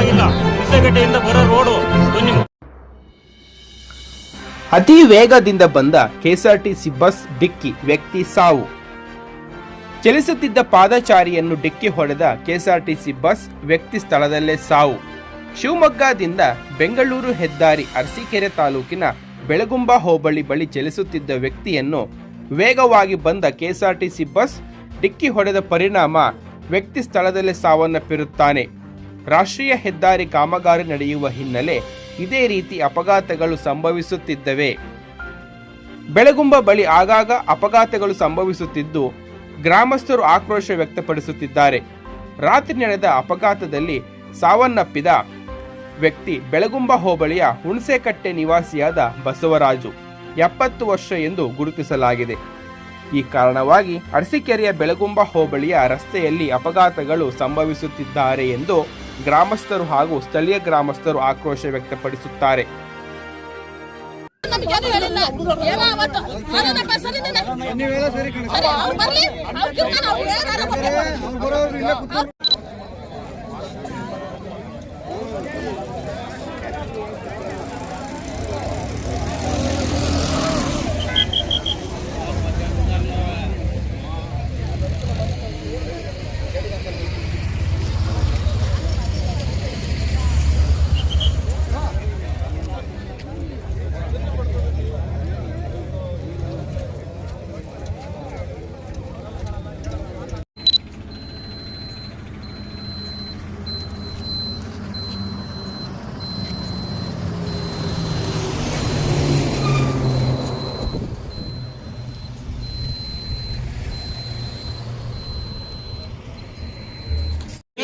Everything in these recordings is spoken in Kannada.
ಆಗಿಲ್ಲ ಹುಸೆಗಡ್ಡೆಯಿಂದ ಬರೋ ರೋಡು ಬನ್ನಿ. ಅತಿ ವೇಗದಿಂದ ಬಂದ ಕೆಎಸ್ಆರ್ಟಿಸಿ ಬಸ್ ಡಿಕ್ಕಿ ವ್ಯಕ್ತಿ ಸಾವು. ಚಲಿಸುತ್ತಿದ್ದ ಪಾದಚಾರಿಯನ್ನು ಡಿಕ್ಕಿ ಹೊಡೆದ ಕೆಎಸ್ಆರ್ಟಿಸಿ ಬಸ್ ವ್ಯಕ್ತಿ ಸ್ಥಳದಲ್ಲೇ ಸಾವು. ಶಿವಮೊಗ್ಗದಿಂದ ಬೆಂಗಳೂರು ಹೆದ್ದಾರಿ ಅರಸೀಕೆರೆ ತಾಲೂಕಿನ ಬೆಳಗುಂಬ ಹೋಬಳಿ ಬಳಿ ಚಲಿಸುತ್ತಿದ್ದ ವ್ಯಕ್ತಿಯನ್ನು ವೇಗವಾಗಿ ಬಂದ ಕೆಎಸ್ಆರ್ಟಿಸಿ ಬಸ್ ಡಿಕ್ಕಿ ಹೊಡೆದ ಪರಿಣಾಮ ವ್ಯಕ್ತಿ ಸ್ಥಳದಲ್ಲೇ ಸಾವನ್ನಪ್ಪಿರುತ್ತಾನೆ. ರಾಷ್ಟ್ರೀಯ ಹೆದ್ದಾರಿ ಕಾಮಗಾರಿ ನಡೆಯುವ ಹಿನ್ನೆಲೆ ಇದೇ ರೀತಿ ಅಪಘಾತಗಳು ಸಂಭವಿಸುತ್ತಿದ್ದವೆ. ಬೆಳಗುಂಬ ಬಳಿ ಆಗಾಗ ಅಪಘಾತಗಳು ಸಂಭವಿಸುತ್ತಿದ್ದು, ಗ್ರಾಮಸ್ಥರು ಆಕ್ರೋಶ ವ್ಯಕ್ತಪಡಿಸುತ್ತಿದ್ದಾರೆ. ರಾತ್ರಿ ನಡೆದ ಅಪಘಾತದಲ್ಲಿ ಸಾವನ್ನಪ್ಪಿದ ವ್ಯಕ್ತಿ ಬೆಳಗುಂಬ ಹೋಬಳಿಯ ಹುಣಸೆಕಟ್ಟೆ ನಿವಾಸಿಯಾದ ಬಸವರಾಜು, ಎಪ್ಪತ್ತು ವರ್ಷ ಎಂದು ಗುರುತಿಸಲಾಗಿದೆ. ಈ ಕಾರಣವಾಗಿ ಅರಸಿಕೆರೆಯ ಬೆಳಗುಂಬ ಹೋಬಳಿಯ ರಸ್ತೆಯಲ್ಲಿ ಅಪಘಾತಗಳು ಸಂಭವಿಸುತ್ತಿದ್ದಾರೆ ಎಂದು ಗ್ರಾಮಸ್ಥರು ಹಾಗೂ ಸ್ಥಳೀಯ ಗ್ರಾಮಸ್ಥರು ಆಕ್ರೋಶ ವ್ಯಕ್ತಪಡಿಸುತ್ತಾರೆ.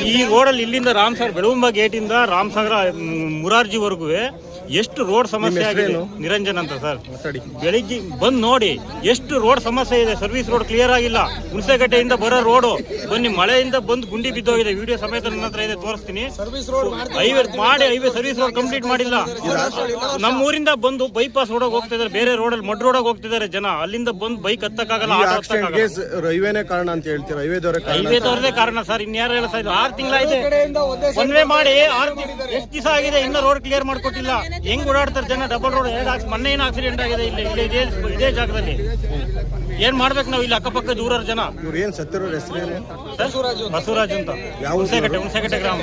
ಈ ರೋಡಲ್ಲಿ ಇಲ್ಲಿಂದ ರಾಮಸಾಗರ ಬೆಳಗುಂಬ ಗೇಟಿಂದ ರಾಮಸಾಗರ ಮುರಾರ್ಜಿವರೆಗೂ ಎಷ್ಟು ರೋಡ್ ಸಮಸ್ಯೆ ಆಗಿದೆ? ನಿರಂಜನ್ ಅಂತ ಸರ್. ಬೆಳಿಗ್ಗೆ ಬಂದು ನೋಡಿ ಎಷ್ಟು ರೋಡ್ ಸಮಸ್ಯೆ ಇದೆ ಸರ್ವಿಸ್ ರೋಡ್ ಕ್ಲಿಯರ್ ಆಗಿಲ್ಲ. ಹುಣಸೆಗಡ್ಡೆಯಿಂದ ಬರೋ ರೋಡು. ಬನ್ನಿ ಮಳೆಯಿಂದ ಬಂದು ಗುಂಡಿ ಬಿದ್ದೋಗಿದೆ. ವಿಡಿಯೋ ಸಮೇತ ನನ್ನ ಹತ್ರ ಇದೆ ತೋರಿಸ್ತೀನಿ. ಹೈವೇ ಮಾಡಿ ಹೈವೇ ಸರ್ವಿಸ್ ರೋಡ್ ಕಂಪ್ಲೀಟ್ ಮಾಡಿಲ್ಲ. ನಮ್ಮ ಊರಿಂದ ಬಂದು ಬೈಪಾಸ್ ರೋಡಾಗ ಹೋಗ್ತಿದ್ದಾರೆ ಬೇರೆ ರೋಡಲ್ಲಿ ಮಡ್ ರೋಡಾಗ ಹೋಗ್ತಿದ್ದಾರೆ ಜನ. ಅಲ್ಲಿಂದ ಬಂದು ಬೈಕ್ ಹತ್ತಕ್ಕಾಗಲ್ಲ ರೈವೇನೆ ಕಾರಣ ಅಂತ ಹೇಳ್ತೀರಾ? ಹೈವೇದವ್ರದೇ ಕಾರಣ ಸರ್ ಇನ್ಯಾರು ಹೇಳ ಸರ್ ಆರು ತಿಂಗಳಾಯ್ತು. ಒನ್ವೇ ಮಾಡಿ ಆರು ಎಷ್ಟು ದಿವಸ ಆಗಿದೆ ಇನ್ನೂ ರೋಡ್ ಕ್ಲಿಯರ್ ಮಾಡ್ಕೊಟ್ಟಿಲ್ಲ. ಹೆಂಗ್ ಓಡಾಡ್ತಾರೆ ಜನ? ಡಬಲ್ ರೋಡ್ ಎರಡು ಆಕ್ಸ್ ಮೊನ್ನೆ ಏನು ಆಕ್ಸಿಡೆಂಟ್ ಆಗಿದೆ ಇಲ್ಲಿ? ಇಲ್ಲಿ ಇದೇ ಇದೇ ಜಾಗದಲ್ಲಿ. ಏನ್ ಮಾಡ್ಬೇಕು ನಾವು ಇಲ್ಲಿ ಅಕ್ಕಪಕ್ಕ ದೂರ ಜನ? ಇವ್ರು ಏನ್ ಸತ್ತಿರೋ ಹೆಸರು ಬಸವರಾಜ್ ಅಂತ. ಹುಣಸೆಕಟ್ಟೆ ಗ್ರಾಮ.